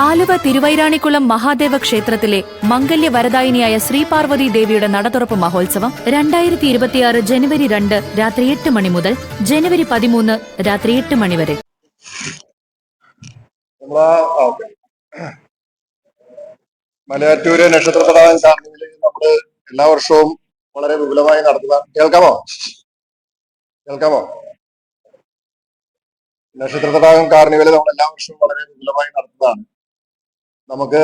ആലുവ തിരുവൈരാണിക്കുളം മഹാദേവ ക്ഷേത്രത്തിലെ മംഗല്യ വരദായിനിയായ ശ്രീ പാർവതി ദേവിയുടെ നടതുറപ്പ് മഹോത്സവം രണ്ടായിരത്തി ഇരുപത്തിയാറ് ജനുവരി രണ്ട് രാത്രി എട്ട് മണി മുതൽ ജനുവരി പതിമൂന്ന് രാത്രി എട്ട് മണി വരെ. മലയാറ്റൂര് നക്ഷത്ര നമ്മൾ എല്ലാ വർഷവും വളരെ വിപുലമായി നടത്തുന്ന കേൾക്കാമോ? കേൾക്കാമോ? നക്ഷത്ര തടാകം കാർണിവൽ നമ്മൾ എല്ലാ വർഷവും വളരെ വിപുലമായി നടത്തുന്നതാണ്. നമുക്ക്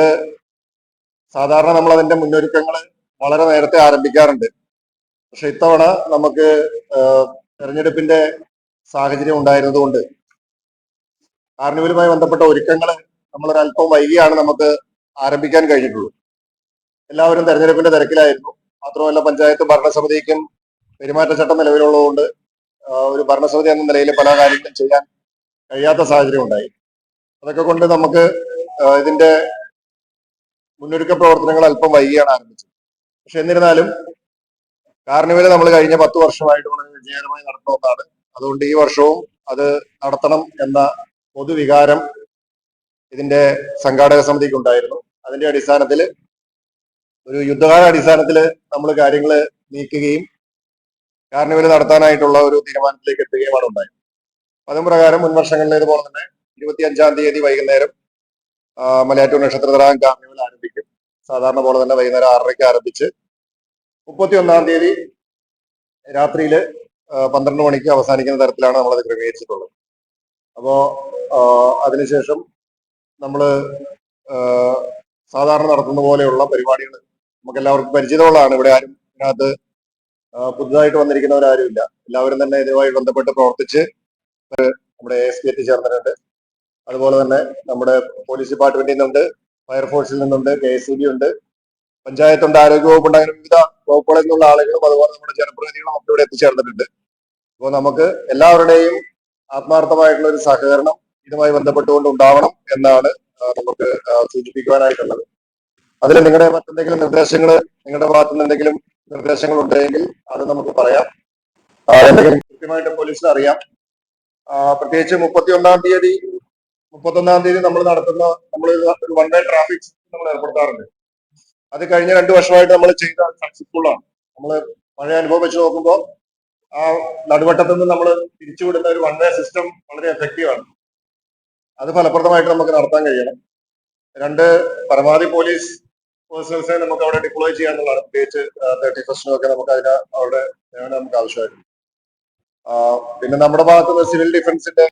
സാധാരണ നമ്മൾ അതിന്റെ മുന്നൊരുക്കങ്ങൾ വളരെ നേരത്തെ ആരംഭിക്കാറുണ്ട്. പക്ഷെ ഇത്തവണ നമുക്ക് തെരഞ്ഞെടുപ്പിന്റെ സാഹചര്യം ഉണ്ടായിരുന്നതുകൊണ്ട് കാർണിവലുമായി ബന്ധപ്പെട്ട ഒരുക്കങ്ങൾ നമ്മൾ ഒരല്പം വൈകിയാണ് നമുക്ക് ആരംഭിക്കാൻ കഴിഞ്ഞിട്ടുള്ളൂ. എല്ലാവരും തെരഞ്ഞെടുപ്പിന്റെ തിരക്കിലായിരുന്നു. മാത്രമല്ല പഞ്ചായത്ത് ഭരണസമിതിക്കും പെരുമാറ്റച്ചട്ടം നിലവിലുള്ളതുകൊണ്ട് ഒരു ഭരണസമിതി എന്ന നിലയിൽ പല കാര്യങ്ങളും ചെയ്യാൻ കഴിയാത്ത സാഹചര്യം ഉണ്ടായി. അതൊക്കെ കൊണ്ട് നമുക്ക് ഇതിന്റെ മുന്നൊരുക്ക പ്രവർത്തനങ്ങൾ അല്പം വൈകിയാണ് ആരംഭിച്ചത്. പക്ഷെ എന്നിരുന്നാലും കാർണിവൽ നമ്മൾ കഴിഞ്ഞ പത്ത് വർഷമായിട്ട് വളരെ വിജയകരമായി നടത്തുന്ന ഒന്നാണ്. അതുകൊണ്ട് ഈ വർഷവും അത് നടത്തണം എന്ന പൊതുവികാരം ഇതിന്റെ സംഘാടക സമിതിക്ക് ഉണ്ടായിരുന്നു അതിന്റെ അടിസ്ഥാനത്തിൽ ഒരു യുദ്ധകാല അടിസ്ഥാനത്തിൽ നമ്മൾ കാര്യങ്ങൾ നീക്കുകയും കാർണിവൽ നടത്താനായിട്ടുള്ള ഒരു തീരുമാനത്തിലേക്ക് എത്തുകയുമാണ് ഉണ്ടായത്. അതും പ്രകാരം മുൻ വർഷങ്ങളിലേതുപോലെ തന്നെ ഇരുപത്തി അഞ്ചാം തീയതി വൈകുന്നേരം മലയാറ്റൂർ നക്ഷത്ര തടാകം കാർണിവൽ ആരംഭിക്കും. സാധാരണ പോലെ തന്നെ വൈകുന്നേരം ആറരയ്ക്ക് ആരംഭിച്ച് മുപ്പത്തി ഒന്നാം തീയതി രാത്രിയിൽ പന്ത്രണ്ട് മണിക്ക് അവസാനിക്കുന്ന തരത്തിലാണ് നമ്മളത് ക്രമീകരിച്ചിട്ടുള്ളത്. അപ്പോൾ അതിനുശേഷം നമ്മൾ സാധാരണ നടത്തുന്ന പോലെയുള്ള പരിപാടികൾ നമുക്ക് എല്ലാവർക്കും പരിചിതമുള്ളതാണ് ഇവിടെ ആരും ഇതിനകത്ത് പുതുതായിട്ട് പുതുതായിട്ട് വന്നിരിക്കുന്നവരാരുമില്ല എല്ലാവരും തന്നെ ഇതുമായി ബന്ധപ്പെട്ട് പ്രവർത്തിച്ച് നമ്മുടെ എസ് പി എത്തിച്ചേർന്നിട്ടുണ്ട്. അതുപോലെ തന്നെ നമ്മുടെ പോലീസ് ഡിപ്പാർട്ട്മെന്റിൽ നിന്നുണ്ട് ഫയർഫോഴ്സിൽ നിന്നുണ്ട് കെ എസ് ബി ഉണ്ട്. പഞ്ചായത്തുണ്ട് ആരോഗ്യവകുപ്പുണ്ട് അങ്ങനെ വിവിധ വകുപ്പുകളിൽ നിന്നുള്ള ആളുകളും അതുപോലെ നമ്മുടെ ജനപ്രതിനിധികളും ഒക്കെ ഇവിടെ എത്തിച്ചേർന്നിട്ടുണ്ട്. അപ്പോൾ നമുക്ക് എല്ലാവരുടെയും ആത്മാർത്ഥമായിട്ടുള്ള ഒരു സഹകരണം ഇതുമായി ബന്ധപ്പെട്ടുകൊണ്ട് ഉണ്ടാവണം എന്നാണ് നമുക്ക് സൂചിപ്പിക്കുവാനായിട്ടുള്ളത്. അതിൽ നിങ്ങളുടെ മറ്റെന്തെങ്കിലും നിർദ്ദേശങ്ങൾ നിങ്ങളുടെ ഭാഗത്തു നിന്ന് എന്തെങ്കിലും നിർദ്ദേശങ്ങൾ ഉണ്ടെങ്കിൽ അത് നമുക്ക് പറയാം. എന്തെങ്കിലും കൃത്യമായിട്ട് പോലീസിന് അറിയാം. പ്രത്യേകിച്ച് മുപ്പത്തി ഒന്നാം തീയതി മുപ്പത്തൊന്നാം തീയതി നമ്മൾ നടത്തുന്ന നമ്മൾ ഒരു വൺ വേ ട്രാഫിക് നമ്മൾ ഏർപ്പെടുത്താറുണ്ട്. അത് കഴിഞ്ഞ രണ്ടു വർഷമായിട്ട് നമ്മൾ ചെയ്ത സക്സസ്ഫുൾ ആണ്. നമ്മൾ പഴയ അനുഭവം വെച്ച് നോക്കുമ്പോൾ ആ നടുവട്ടത്തു നിന്ന് നമ്മൾ തിരിച്ചുവിടുന്ന ഒരു വൺ വേ സിസ്റ്റം വളരെ എഫക്റ്റീവ് ആണ്. അത് ഫലപ്രദമായിട്ട് നമുക്ക് നടത്താൻ കഴിയണം. രണ്ട് പരമാവധി പോലീസ് പേഴ്സണൽസിനെ നമുക്ക് അവിടെ ഡിപ്ലോയ് ചെയ്യാന്നുള്ളതാണ് പ്രത്യേകിച്ച് തേർട്ടി ഫസ്റ്റിനും ഒക്കെ നമുക്ക് അതിന് അവിടെ നമുക്ക് ആവശ്യമായിട്ടുണ്ട്. പിന്നെ നമ്മുടെ ഭാഗത്തുനിന്ന് സിവിൽ ഡിഫൻസിന്റെ